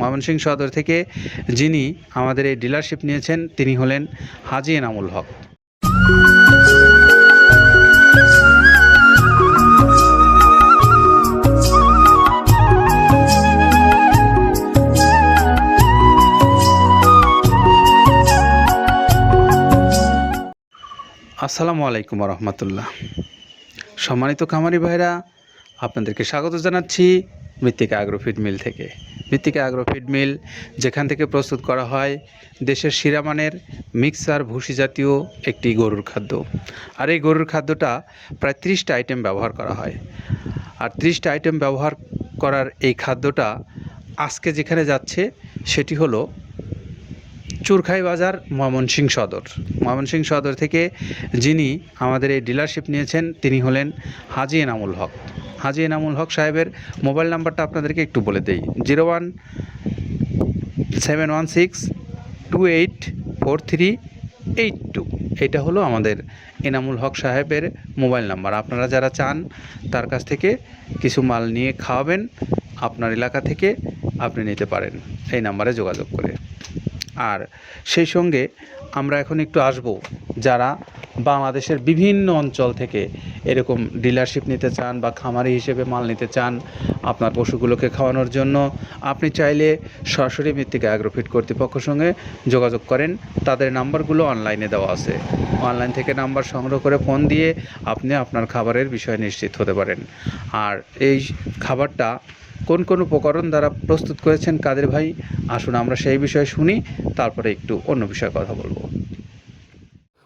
ময়মনসিংহ সদর থেকে যিনি আমাদের এই ডিলারশিপ নিয়েছেন, তিনি হলেন হাজি এনামুল হক। আসসালামু আলাইকুম রহমতুল্লাহ। সম্মানিত খামারি ভাইরা, আপনাদেরকে স্বাগত জানাচ্ছি মৃত্তিকা আগ্রোফিড মিল থেকে। মৃত্তিকা আগ্রোফিড মিল যেখান থেকে প্রস্তুত করা হয় দেশের শিরামানের মিক্সার ভুসি জাতীয় একটি গরুর খাদ্য। আর এই গরুর খাদ্যটা প্রায় ত্রিশটা আইটেম ব্যবহার করা হয়। আর ত্রিশটা আইটেম ব্যবহার করার এই খাদ্যটা আজকে যেখানে যাচ্ছে সেটি হলো চুরখাই বাজার, ময়মনসিংহ সদর। ময়মনসিংহ সদর থেকে যিনি আমাদের এই ডিলারশিপ নিয়েছেন, তিনি হলেন হাজি এনামুল হক। হাজি এনামুল হক সাহেবের মোবাইল নাম্বারটা আপনাদেরকে একটু বলে দেই। Zero one seven one six two eight four three eight two. এটা হলো আমাদের এনামুল হক সাহেবের মোবাইল নাম্বার। আপনারা যারা চান তার কাছ থেকে কিছু মাল নিয়ে খাওয়াবেন, আপনার এলাকা থেকে আপনি নিতে পারেন এই নাম্বারে যোগাযোগ করে। আর সেই সঙ্গে আমরা এখন একটু আসব যারা বাংলাদেশের বিভিন্ন অঞ্চল থেকে এরকম ডিলারশিপ নিতে চান বা খামারি হিসেবে মাল নিতে চান আপনার পশুগুলোকে খাওয়ানোর জন্য, আপনি চাইলে সরাসরি মৃত্তিকা অ্যাগ্রোফিট কর্তৃপক্ষের সঙ্গে যোগাযোগ করেন। তাদের নাম্বারগুলো অনলাইনে দেওয়া আছে। অনলাইন থেকে নাম্বার সংগ্রহ করে ফোন দিয়ে আপনি আপনার খাবারের বিষয়ে নিশ্চিত হতে পারেন। আর এই খাবারটা কোন কোন উপকরণ দ্বারা প্রস্তুত করেছেন কাদের ভাই? আসুন আমরা সেই বিষয়ে শুনি, তারপরে একটু অন্য বিষয়ে কথা বলব।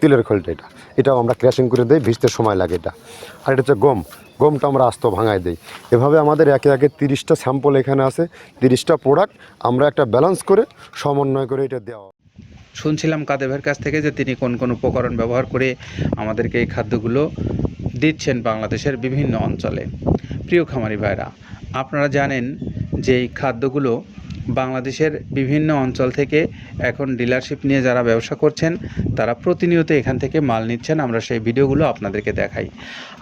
তিলের খোলটা এটা। এটাও আমরা ক্র্যাশিং করে দিই, ভিজতে সময় লাগে এটা। আর এটা হচ্ছে গম। গমটা আমরা আস্ত ভাঙায় দিই। এভাবে আমাদের একে একে তিরিশটা স্যাম্পল এখানে আছে, তিরিশটা প্রোডাক্ট আমরা একটা ব্যালেন্স করে সমন্বয় করে এটা দেওয়া। শুনছিলাম কাদেভের কাছ থেকে যে তিনি কোন কোন উপকরণ ব্যবহার করে আমাদেরকে এই খাদ্যগুলো দিচ্ছেন বাংলাদেশের বিভিন্ন অঞ্চলে। প্রিয় খামারি ভাইরা আপনারা জানেন যে এই খাদ্যগুলো বাংলাদেশের বিভিন্ন অঞ্চল থেকে এখন ডিলারশিপ নিয়ে যারা ব্যবসা করছেন, তারা প্রতিনিয়ত এখান থেকে মাল নিচ্ছেন। আমরা সেই ভিডিওগুলো আপনাদেরকে দেখাই।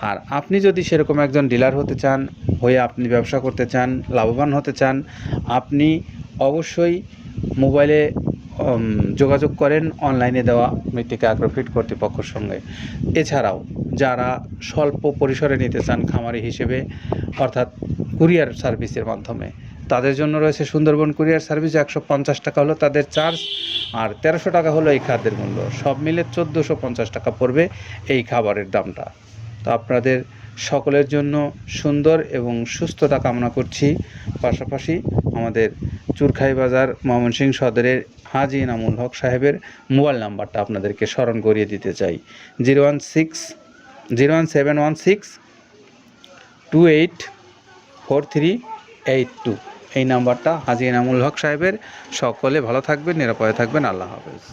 আর আপনি যদি সেরকম একজন ডিলার হতে চান, হয়ে আপনি ব্যবসা করতে চান, লাভবান হতে চান, আপনি অবশ্যই মোবাইলে যোগাযোগ করেন অনলাইনে দেওয়া মৃত্তিকা অ্যাগ্রোফিট কর্তৃপক্ষের সঙ্গে। এছাড়াও যারা স্বল্প পরিসরে নিতে চান খামারি হিসেবে, অর্থাৎ কুরিয়ার সার্ভিসের মাধ্যমে তাদের জন্য রয়েছে সুন্দরবন কুরিয়ার সার্ভিস, একশো পঞ্চাশ টাকা হলো তাদের চার্জ আর তেরোশো টাকা হলো এই খাদ্যের মূল্য। সব মিলে চোদ্দোশো পঞ্চাশ টাকা পড়বে এই খাবারের দামটা। তো আপনাদের সকলের জন্য সুন্দর এবং সুস্থতা কামনা করছি। পাশাপাশি আমাদের চুরখাই বাজার ময়মনসিংহ সদরের হাজি এনামুল হক সাহেবের মোবাইল নাম্বারটা আপনাদেরকে স্মরণ করিয়ে দিতে চাই। Zero one six, zero one seven one six, two eight, four three eight two. এই নাম্বারটা হাজি এনামুল হক সাহেবের। সকলে ভালো থাকবেন নিরাপদে থাকবেন। আল্লাহ হাফেজ।